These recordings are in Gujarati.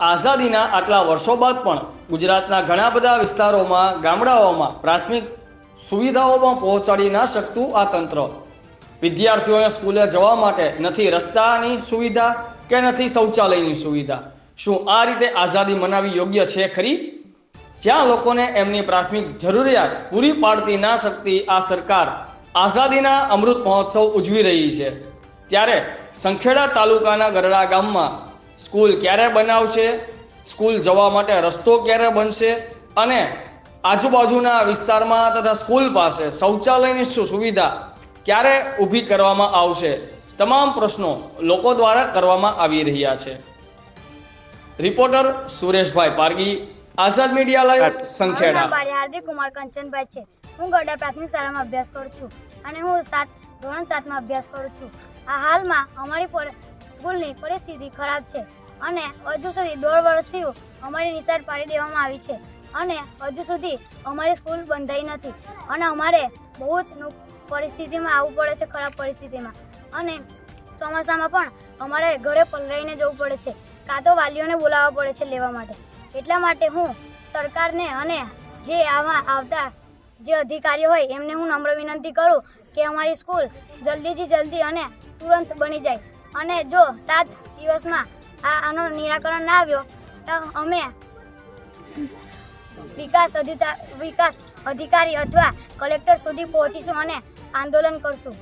આઝાદીના આટલા વર્ષો બાદ પણ ગુજરાતના ઘણા બધા વિસ્તારોમાં, ગામડાઓમાં પ્રાથમિક સુવિધાઓમાં પહોંચાડી ના શકતું આ તંત્ર. વિદ્યાર્થીઓને સ્કૂલે જવા માટે નથી રસ્તાની સુવિધા કે નથી શૌચાલયની સુવિધા. શું આ રીતે આઝાદી મનાવી યોગ્ય છે ખરી? જ્યાં લોકોને એમની પ્રાથમિક જરૂરિયાત પૂરી પાડતી ના શકતી આ સરકાર આઝાદીના અમૃત મહોત્સવ ઉજવી રહી છે. ત્યારે સંખેડા તાલુકાના ગરડા ગામમાં સ્કૂલ ક્યારે બનાવશે? સ્કૂલ જવા માટે રસ્તો ક્યારે બનશે? અને આજુબાજુના વિસ્તારમાં તથા સ્કૂલ પાસે શૌચાલયની શું સુવિધા ક્યારે ઊભી કરવામાં આવશે? તમામ પ્રશ્નો લોકો દ્વારા કરવામાં આવી રહ્યા છે. Reporter Sureshbhai Pargi Azad media live Sankheda. Hardik Kumar Kanchanbhai છે. હું ગરડા પ્રાથમિક શાળામાં અભ્યાસ કરું છું અને હું સાત ધોરણ સાતમાં અભ્યાસ કરું છું. આ હાલમાં અમારી પર સ્કૂલની પરિસ્થિતિ ખરાબ છે અને હજુ સુધી દોઢ વર્ષથી અમારી નિશાળ પાડી દેવામાં આવી છે અને હજુ સુધી અમારી સ્કૂલ બંધાઈ નથી અને અમારે બહુ જ પરિસ્થિતિમાં આવવું પડે છે, ખરાબ પરિસ્થિતિમાં. અને ચોમાસામાં પણ અમારે ઘરે પલરાઈને જવું પડે છે, કાં તો વાલીઓને બોલાવવા પડે છે લેવા માટે. એટલા માટે હું સરકારને અને જે આવા આવતા જે અધિકારીઓ હોય એમને હું નમ્ર વિનંતી કરું કે અમારી સ્કૂલ જલ્દીથી જલ્દી અને તુરંત બની જાય. અને જો સાત દિવસમાં આ આનો નિરાકરણ ના આવ્યો, તો અમે વિકાસ અધિકા વિકાસ અધિકારી અથવા કલેક્ટર સુધી પહોંચીશું અને આંદોલન કરશું.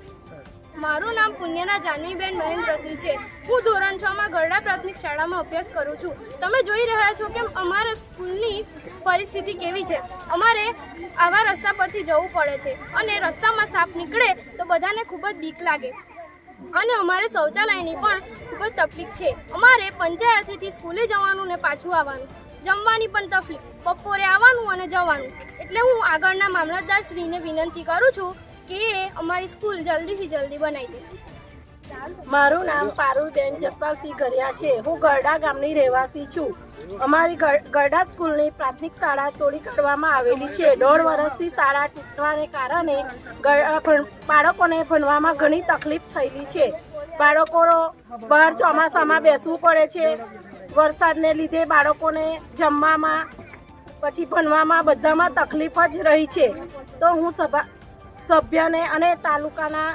મારું નામ પુણ્યના જાનવીબેન મહેન્દ્રસિંહ છે. હું ધોરણ છ માં ગરડા પ્રાથમિક શાળામાં અભ્યાસ કરું છું. તમે જોઈ રહ્યા છો કે અમારા સ્કૂલની પરિસ્થિતિ કેવી છે. અમારે આવા રસ્તા પરથી જવું પડે છે અને રસ્તામાં સાપ નીકળે તો બધાને ખૂબ જ બીક લાગે. અને અમારે શૌચાલયની પણ ખૂબ જ તકલીફ છે. અમારે પંચાયતથી સ્કૂલે જવાનું ને પાછું આવવાનું. જમવાની પણ તકલીફ. બપોરે આવવાનું અને જવાનું. એટલે હું આગળના મામલતદાર શ્રીને વિનંતી કરું છું કે અમારી સ્કૂલ જલ્દીથી જલ્દી બનાવી દે. મારું નામ પારુલબેન જસપાલસિંહ ગરિયા છે. હું ગરડા ગામની રહેવાસી છું. અમારી ગર- ગરડા સ્કૂલની પ્રાથમિક શાળા તોડી કાઢવામાં આવેલી છે. દોઢ વર્ષથી શાળા તૂટવાને કારણે બાળકોને ભણવામાં ઘણી તકલીફ થયેલી છે. બાળકો બહાર ચોમાસામાં બેસવું પડે છે. વરસાદને લીધે બાળકોને જમવામાં, પછી ભણવામાં બધામાં તકલીફ જ રહી છે. તો હું સભા, સભ્યને અને તાલુકાના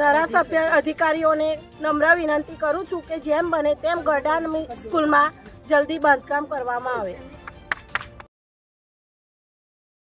ધારાસભ્ય અધિકારીઓને નમ્ર વિનંતી કરું છું કે જેમ બને તેમ ગરડા સ્કૂલમાં જલ્દી બાંધકામ કરવામાં આવે.